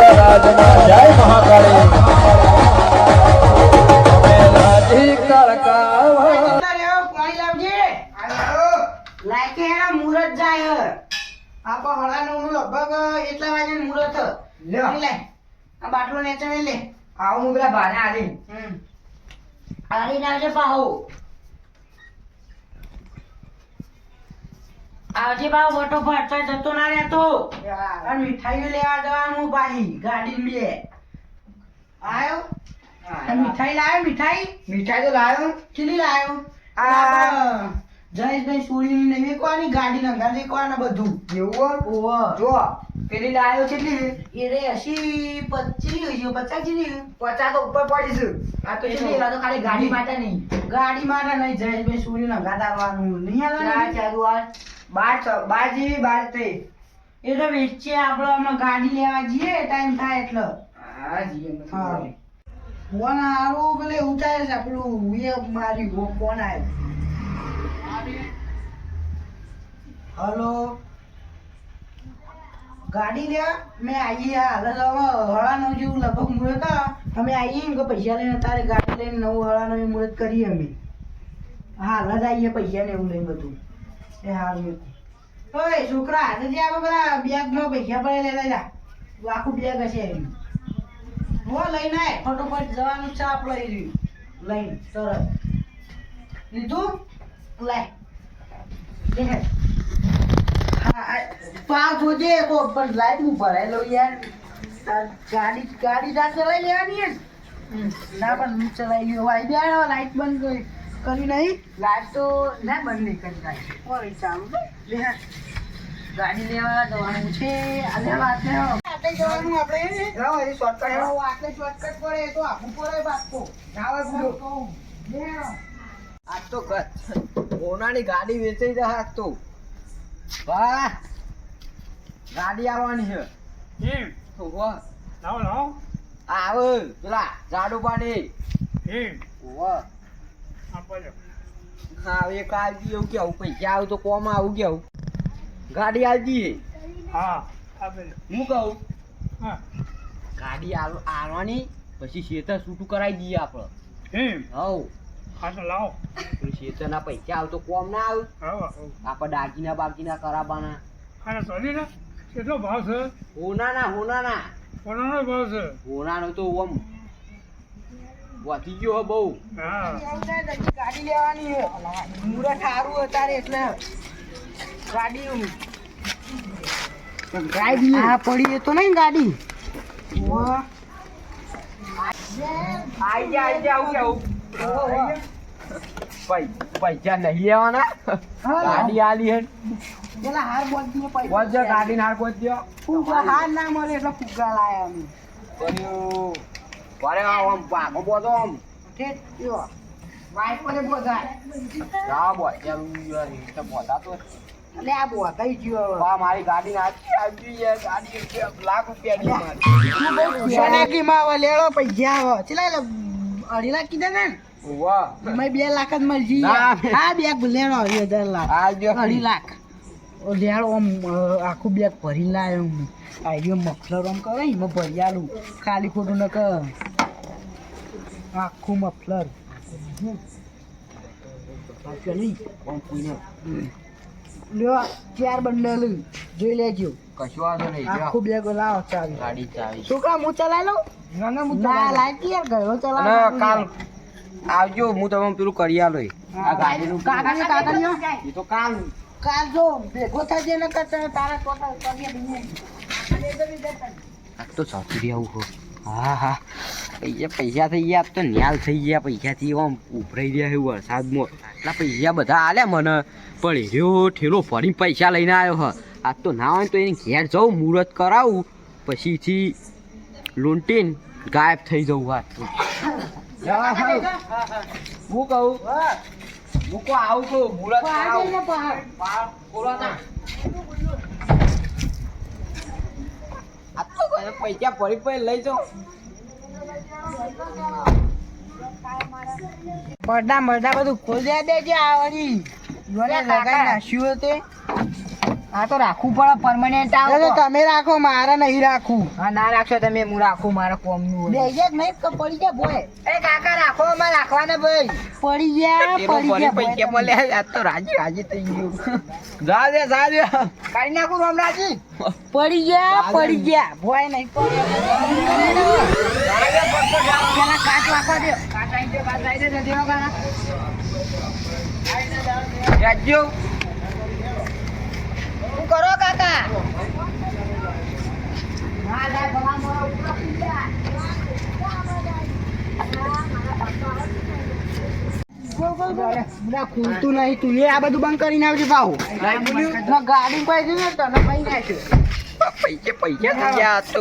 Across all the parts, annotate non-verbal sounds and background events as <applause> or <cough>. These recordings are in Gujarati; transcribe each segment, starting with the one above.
રાજમાં જય મહાકાળી. અમે લાઠી કડકાવા અંદર એવો પાણી લાવજે. લાયકે એના મુરત જાય આપો હળા લગભગ એટલા વાગે મુરત લે લે. આ બાટલો નેચે લે. આવો હું પેલા ભાને આલી. હમ. આલી નાખજે પાહો. આવજે બા મોટો ભરતો જતો ના રહેતો અને મીઠાઈઓ લેવા જવાનું ભાઈ ગાડી બે આયો? મીઠાઈ લાવ્યો મીઠાઈ? મીઠાઈ તો લાવ્યો ચીલી લાવ્યો આ જયેશભાઈ સુરી ને વેકવાની ગાડી નંગા વેકવાના બધું. એવું ઓહો. જો. પેલી લાવ્યો કેટલી એ રે અસી પચીસ પચાસ જેટલી પચાસ તો ઉપર પડીશું આ તો આ તો ખાલી ગાડી માટે નહીં. ગાડી માટે નહીં જયેશભાઈ સુરી નંગા દાવવાનું નહીં આવવાનું ચાલુ આ બાર બાર જેવી બાર તે એ તો વેચીએ આપણે આમાં ગાડી લેવા જઈએ ટાઈમ થાય એટલે. હા જઈએ ફોન આરો પેલે ઉતારે છે પેલું એ મારી ફોન આવ્યો હલો? ગાડી લેવા મેં આવીએ હાલ હળાનો જેવું લગભગ મુહૂર્ત હતા અમે આવીએ ને કે પૈસા લઈને તારે ગાડી લઈને નવું હળાનો એ મુહૂર્ત કરીએ અમે. હાલ જ આવીએ પૈસા ને એવું લઈને બધું. એ હારું ઓય છોકરા આજે જે આપણે બધા બેગમાં પૈસા પડે લેતા જા આખું બેગ હશે એમ. હો લઈને આય. ફટોફટ જવાનું છે આપણે લઈ રહ્યું. લઈને તરત લીધું? લે. હા આ પાવ જોજે કો પણ લાઈટ હું ભરાયેલો યાર. ગાડી ગાડી જા ચલાવી લેવાની હે ના પણ હું ચલાવી લ્યો આઈ બે લાઈટ બંધ કરી. નહીં? લાઈટ તો ના બંધ નહીં કરી ઓય ચાલુ લે હા. ગાડી લેવા જવાનું છે. આજે વાત ને આપણે જવાનું આપણે? જાઓ એ શોર્ટકટ હે આટલે શોર્ટકટ પડે તો આપું પડે બાપકો. જાવ લે આજ તો. ઓનાની ગાડી વેચાઈ જાય આજ તો. વાહ. ગાડી આવવાની છે. એમ વાહ. લાવો લાવ. આવે. પેલા ઝાડુ પાડી એમ વાહ. હા એક આવી એવું કેવું પૈસા આવું તો કોમ આવું કેવું ગાડી આવી હા? હું કહું? હા. ગાડી આવ- આવવાની પછી શેતર છૂટું કરાવી દઈએ આપણે. હવ. લાવો. પૈસા આવતો કોમ ના આવે. આપણે દાગીના બાગીના કરાવવાના. અને સોની ને? કેટલો ભાવ છે? હોનાના હોનાના. કોનાનો ભાવ છે? હોનાનો તો ઓમ. વધી ગયો બહુ. ગાડી લેવાની છે સારું અત્યારે એટલે. ગાડી હા પડી એ તો નહીં ગાડી. પૈસા નહીં લેવાના. ગાડી આલી હે. પેલા હાર બોલતી પૈસા ગાડી નાર ગોત્યો ફુગ્ગા હાર ના મળે એટલે ફુગ્ગા લાયા અમે. કર્યું અરે આમ પાકો આમ. જા બોય યાર તો તો એટલે આ બોધાઈ ગયો આ બા મારી ગાડી નાખી આવી છે. ગાડી લાખ રૂપિયાની મારી. સોનાકીમાં હવે લેલો પૈસા હવે. ચલા અઢી લાખ કીધા ને? વાહ. મેં બે લાખ જ મળી ના. હા બેગ લેણો અઢી લાખ. અઢી લાખ. આમ આખું બેગ ભરી લાવ્યો હું. આઈડિયો મફલર આમ કરે એમાં ભરી આલું. ખાલી ખોટું ન કર આખું મફલર. કોઈને લ્યો ચાર બંડલ જોઈ લેજો. કશું વાંધો નહીં. આખું બેગ લાવો ચાવી. ગાડી ચાવી. છોકરા હું ચલાવી લઉં? ના ના હું લાઈટ યાર ગયો ચલાવ કાલ આવજો હું તમને પેલું કરી આલો આ ગાડીનું એ તો કાલ કાલ જો ભેગો થજે ને કરતા તારા ટોટલ કરીએ બીજે. તો સાચી આવું હા હા. પૈસા પૈસા થઈ ગયા આજ તો ન્યાલ થઈ ગયા પૈસાથી આમ ઉભરાઈ રહ્યા છે વરસાદમાં. એટલા પૈસા બધા આલ્યા મને. પણ એવો ઠેલો ફરી પૈસા લઈને આવ્યો હ. આજ તો ના હોય તો એને ઘેર જાઉં મુહૂર્ત કરાવું પછીથી લૂંટીને ગાયબ થઈ જવું વાત. હું કહું? હું કહું આવું મુહૂર્ત કરાવું. તો કોઈ પૈસા ફરી ભરી લઈ જાઉં પડદા મરદા બધું ખોલી દેજે આવડી જોને લગાઈ નાખ્યું તે આ તો રાખવું પડે પરમાનન્ટ આવે. તમે રાખો મારે નહીં રાખવું હા ના રાખશો તમે હું રાખું મારા કોમનું બે જ નહીં તો પડી જાય બોય એ કાકા રાખો અમારે રાખવાના ભાઈ. પડી ગયા પડી ગયા પૈસા મળે આ તો રાજી રાજી થઈ ગયું. જા દે જા દે. કાઢી નાખું રામરાજી. પડી ગયા પડી ગયા. ભોય નહીં કાચ રાખવા દે. કાચ આવી દે કાચ આવી દે શું કરો કાકા. ખુલતું નહીં તું. એ આ બધું બંધ કરી આવજે ભાવ. ગાડી પાસે ને તને પૈ નાખ્યો પૈસા પૈસા થઈ ગયા તો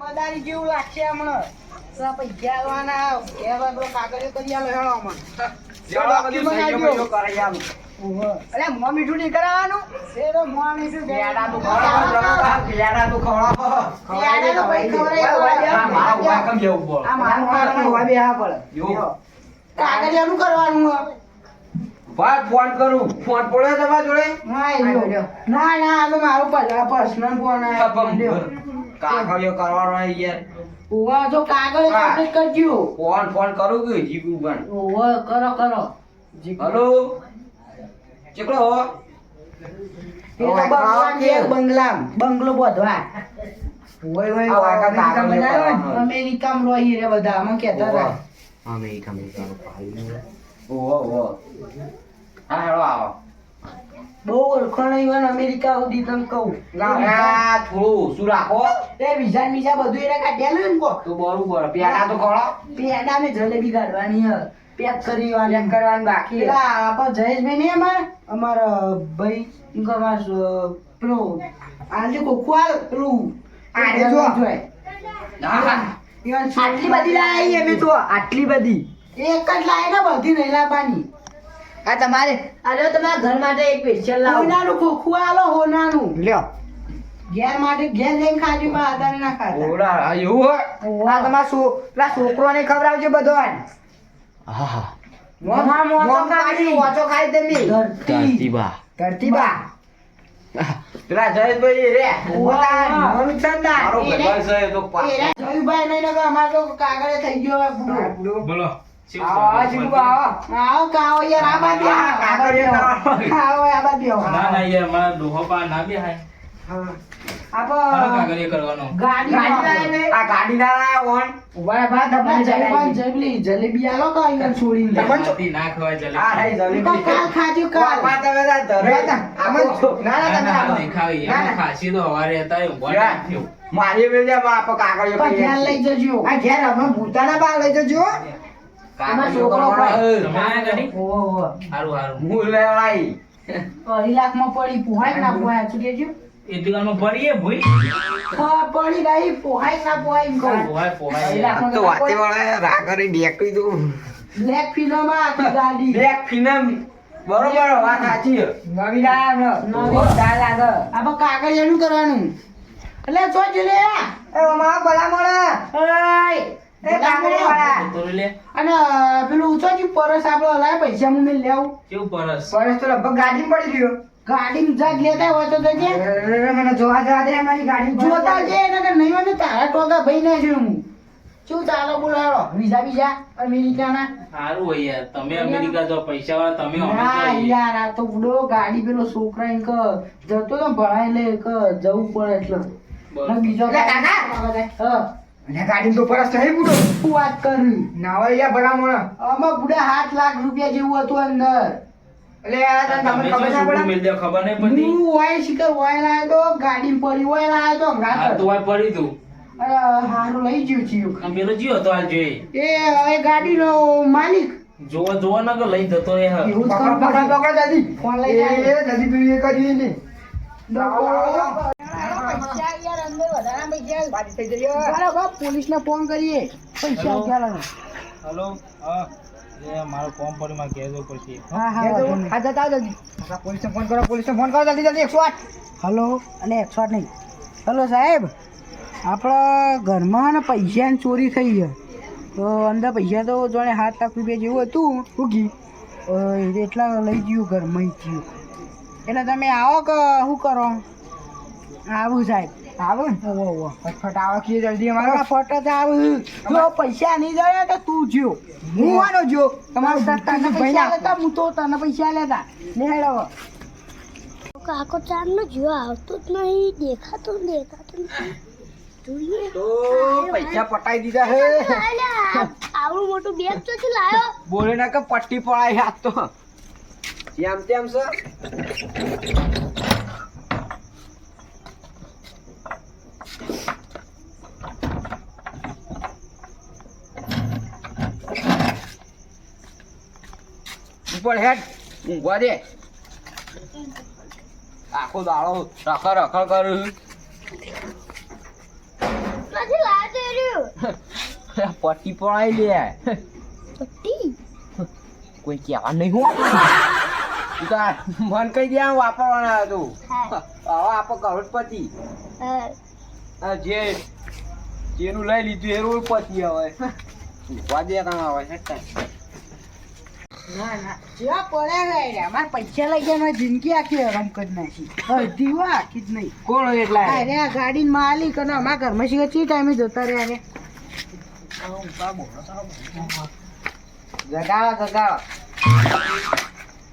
મદારી જેવું લાગશે હમણાં. પૈસા આવવાના કાગળિયો કરી આલો હેળો હમણાં ઓહો. અરે મોં મીઠું નહીં કરાવવાનું. એ મોં મીઠું દે. પેડાનું પેડા તો ભાઈ ખવડાવી આ મારા ઊભા ખવડાવી. કેમ આ મારું ખાવાનું હોય બે હા પડે. જો. કાગળિયાનું કરવાનું. ફોન કરું. ફોન પડ્યો તમારા જોડે? ના ના ના આ તો મારો પર્સનલ ફોન આવ્યો. કાગળિયો કરવાનો યાર. ઓવા જો કાગળ. કમ્પ્લીટ કરજો. ફોન ફોન કરું કે જીગુ પણ ઓવા કરો કરો. હલો? ચેકડો છે, બંગલો બધવા. અમેરિકામાં રોહી રે બધા અમે કહેતા હતા. અમેરિકા ઓહો ઓહો. હા હેડો આવો. બહુ ઓળખો નહીં અમેરિકા સુધી તને કહું. થોડું રાખો. એ વિઝા ને બધું એને કાઢ્યા ને કો તો બરોબર. તો પેડા ને જલેબી કાઢવાની હે પેક કરી ચેક કરવાનું બાકી. પેલા આપણા જયેશભાઈ નહીં અમાર અમારા ભાઈ એમ કે અમાર પેલો આજે કોકવાલ પેલું આજે જો. આટલી બધી લાવી અમે તો. આટલી બધી. એક જ લાય ને બધી નહીં લાવવાની. આ તમારે અરે તમારા ઘર માટે એક સ્પેશિયલ લાવો. હોનાનું ખોખું આલો હોનાનું. લ્યો. ઘેર માટે ઘેર લઈને ખાજો પણ આધારે ના ખાતા. ઓલા એવું હોય? આ તમારા છો પેલા છોકરોને ખવડાવજો બધો હા હા મોમાં મોચો ખાઈ મોચો ખાઈ તમે. ધરતી. ધરતી બા પેલા જયેશભાઈ રે ઓલા મોનું ચંદા મારો એ રે. ભાઈ છે તો પા- એ રે, જયુભાઈ નહીં નકર અમારે તો કાગળે થઈ ગયો હવે બુડો. બોલો. આવો જીગુ આવો આવો કાવો યાર આ બાજુ આવો. આ કાગળિયો કરવાનો. આ બાજુ પા હા. ગાડી. આ ગાડી ના ઓન ઊભા ભા તમને જલેબી જલેબી જલેબી આલો તો અહીંયા છોડીને લે. હાથી ના ખવાય જલેબી. આ રહી જલેબી કાલ ખાજો કાલ કોપા તમે ના ધરે. આમ ના ના ના. દેખાવી. ના, ખાસી તો હવારે હતા, એ ના થયું. મારી આપણે કાગળિયો પણ કરીએ લઈ જજો આ ઘેર અમે ભૂતાના બા લઈ જજો કાગળિયો છોકરો. હારું, હારું. હું લેવડાઈ. અઢી લાખમાં પડી પુહાય ના પુહાય શું કહેજો? એટલી વારમાં પડીએ, ભૂઈ. હા, પડી નહીં પોહાય ના પોહાય એમ કહું. પોહાય, પોહાય. આ તો વાતે વાળા બ્લેક ગાડી. બ્લેક ફિલ્મ બરોબર વાત સાચી. નવી લાગે. આપણે કાગળિયાનું કરવાનું. એટલે જો જ લે. એ ઓમાં ભલા મોણા ઓય, એ કાગળી વાળા. તો લે, અને પેલું ઊંચો પરસ આપડે હલાય પૈસા હું લેવું કેવું પરસ? પરસ તો લગભગ ગાડી પડી રહ્યો ગાડીમાં જાગ લેતા હોય તો જજે. મને જોવા જવા દે મારી ગાડી જોતા જે નકર નહીં મને તારા ટોગા ભાઈ ના છે હું. શું ચાલો બોલાવો? વિઝા વિઝા અમેરિકાના? સારું હોય યાર. તમે અમેરિકા જો પૈસા વાળા તમે અમે યાર આ તો ઉડો ગાડી પેલો છોકરા એમ કે જતો તો ભણાઈ લે કે જવું પડે એટલે. બીજો કાકા? હા. અને ગાડીમાં તો પરસ બુડો શું વાત કરી? ના હોય યાર ભલા મોણા આમાં બુડા સાત લાખ રૂપિયા જેવું હતું અંદર. ગાડી નો લઈ. એ એ માલિક. જોવો જોવો ન કે લઈને જતો જ પકડ પકડ પકડ જલ્દી ફોન એ લઈ જાય. એ, કરી પોલીસ ને ફોન કરીએ. પૈસા હેલો. હા. એ મારો ફોર્મ પરમાં કહેજો પડશે. હા? હા હા જતા જલ્દી. પોલીસને ફોન કરો પોલીસને ફોન કરો જલ્દી જલ્દી એકસો આઠ. હલો? અને એકસો આઠ નહીં. હલો સાહેબ. આપણા ઘરમાં ને પૈસાની ચોરી થઈ છે. તો અંદર પૈસા તો જાણે સાત લાખ રૂપિયા જેવું હતું ઉગી. એટલા લઈ ગયું ઘરમાં ગયું એટલે તમે આવો કે શું કરો? આવું સાહેબ. આવું ને. ઓવો ઓવો ફટફટ આવો કે જલ્દી અમારો. મારા ફોટો જો પૈસા નહીં જાય તો તું જો. હું આનો જો. તમારું તને પૈસા લેતા હું તો તને પૈસા લેતા. લે હેડો કાકો ચાંદનો જીવ આવતો જ નહીં દેખાતો ને દેખાતો જોઈએ. તો પૈસા પટાઈ દીધા હે. આવું મોટું બેગ લાયો? બોલે ના કે પટ્ટી પડાય હાથ તો. જેમ તેમ છે ઉપર હેડ ઊંઘવા દે. આખો દાળો રખડ રખડ કરું લાયો તો રહ્યું. <laughs> પટ્ટી પડાઈ લે. પટ્ટી? કોઈ કહેવા નહીં હું. મન કઈ દે આમ વાપરવાના હતું. હવે આપો કરોડપતિ. જે જેનું લઈ લીધું એ રોડપતિ હવે ઊભા દે કાં હવે હેઠા ના ના. જેવા પડ્યા ગયા અમારે પૈસા લઈ ગયા જિંદગી આખી હરામ કરી નાખી. અડધી વા આખી જ નહીં. કોણ એટલા અરે આ ગાડી માલિક અને અમારા ઘરમાં શીખે ચી ટાઈમે જતા રહ્યા જગાડો જગાડો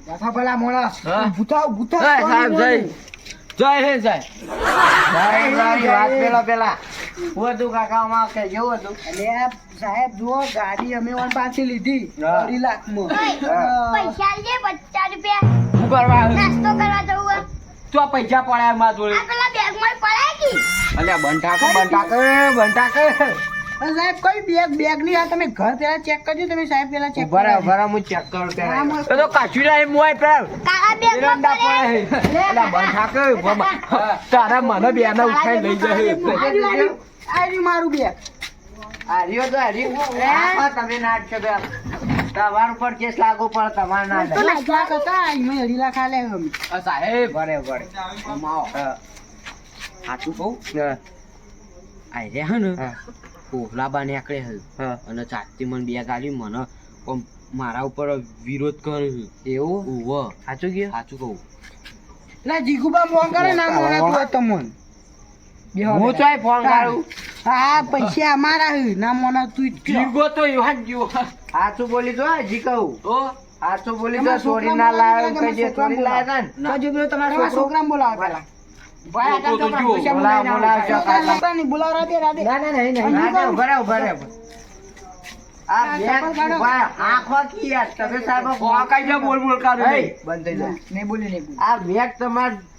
પાછા પેલા મોડા? ભૂતા ભૂતા જય સાહેબ જય. જય હે જય જય જય વાત પેલા પેલા. હું હતું કાકા માં કે જેવું હતું એટલે સાહેબ જુઓ ગાડી અમે ઓન પાછી લીધી. અઢી લાખમાં પૈસા લે પચાસ રૂપિયા. શું કરવા નાસ્તો કરવા જવું હોય. તો પૈસા પડ્યા માં જોડે. આ પેલા બેગમાં પડ્યા કી? અલ્યા બંટાકે બંટાકે બંટાકે. સાહેબ કઈ બેગ બેગની આ તમે ઘર પેલા ચેક કરજો તમે સાહેબ પેલા ચેક બરાબર બરાબર હું ચેક કરું ત્યારે. તો કાચી લાય મોય પેલ. પડે. તારા મને બેના ઉઠાઈ લઈ જાય. આર્યું, મારું બેગ આર્યો તો આર્યો. તમે નાટશો તો. તમાર ઉપર કેસ લાગુ પણ તમાર ના તો હતા અઢી લાખ આલે સાહેબ ભરે ભરે. કમાઓ સાચું કહું? આઈ રે હે. ને કોહલા બા નીકળે હે. અને ચાતી મને બે ગાલી મને મારા ઉપર વિરોધ કર્યો છે એવું? ઓવ સાચું કે સાચું કહું. લા જીગુબા ફોન કરે ના મોના તું તમન હું ચોય ફોન કરું? હા પૈસા અમારા હે. ના મોના તું જીગો તો યુવાન જીવો. સાચું બોલી તો જી કહું. તો સાચું બોલી તો ચોરી ના લાવ્યો કઈ જે ચોરી લાવ્યા ને. તો પેલો તમારા છોકરાને બોલાવો પેલા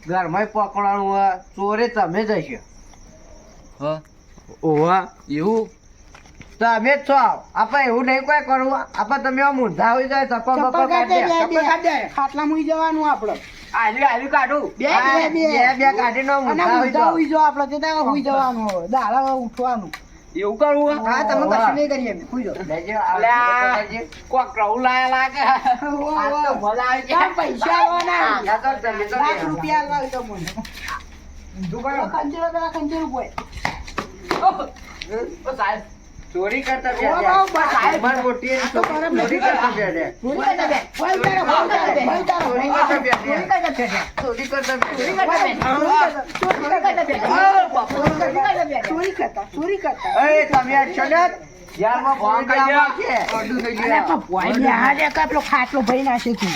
ઘરમાં પકડવાનું ચોરે તમે જ હશો ઓવા એવું? તમે જ છો. આપણે એવું નહીં કોઈ કરવું. આપણે તમે મૂંધા હોય જાય ચપ્પલ બપ્પલ ઈ જવાનું આપણે. આલ્યું આલ્યું કાઢું. બે, બે, બે. ઊંધા જાઓ. હુઈ આપણે તે હુઈ જવાનું દાડા ઉઠવાનું. એવું કરવું હા તમે કશું નહીં કરીએ હુઈ જાઓ. કોક રહું લાયા લાગે. આ તો મજા આવી આ પૈસા આવવાના. લાખ રૂપિયા હોય તો મને. પેલા બોય. સાહેબ, ચોરી કરતા. સાહેબ, મારી મોટી એની. ચોરી કરતા બેઠા. ચોરી કરતા તારો. ચોરી કરતા બેઠા. ચોરી કરતા બેઠા. ચોરી કરતા ચોરી બેઠા. કરતા બેઠા. ચોરી કરતા બેઠા. ચોરી કરતા, ચોરી કરતા. એ, તમે આ છો ને? યારમાં ફોન કરી દેવા છે. અડધું થઈ ગયું. પણ ભોય ને આ રે કાં પેલો ખાટલો ભરી નાખે તું.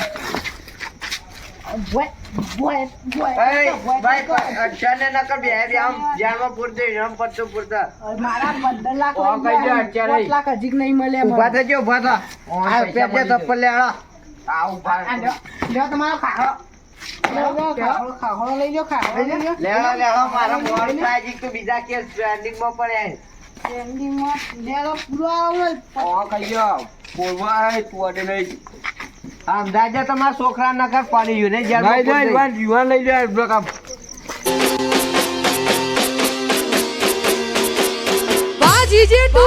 બીજા કેસ ટ્રેન્ડિંગમાં પડ્યા છે. ટ્રેન્ડિંગમાં લેલો પૂરો આવો બોલવા તું નહીં. આમ દાદા તમારા છોકરા નગર પાણી યુ ને જ્યાં યુવાન લઈ જાય કામ બાજી જેટુ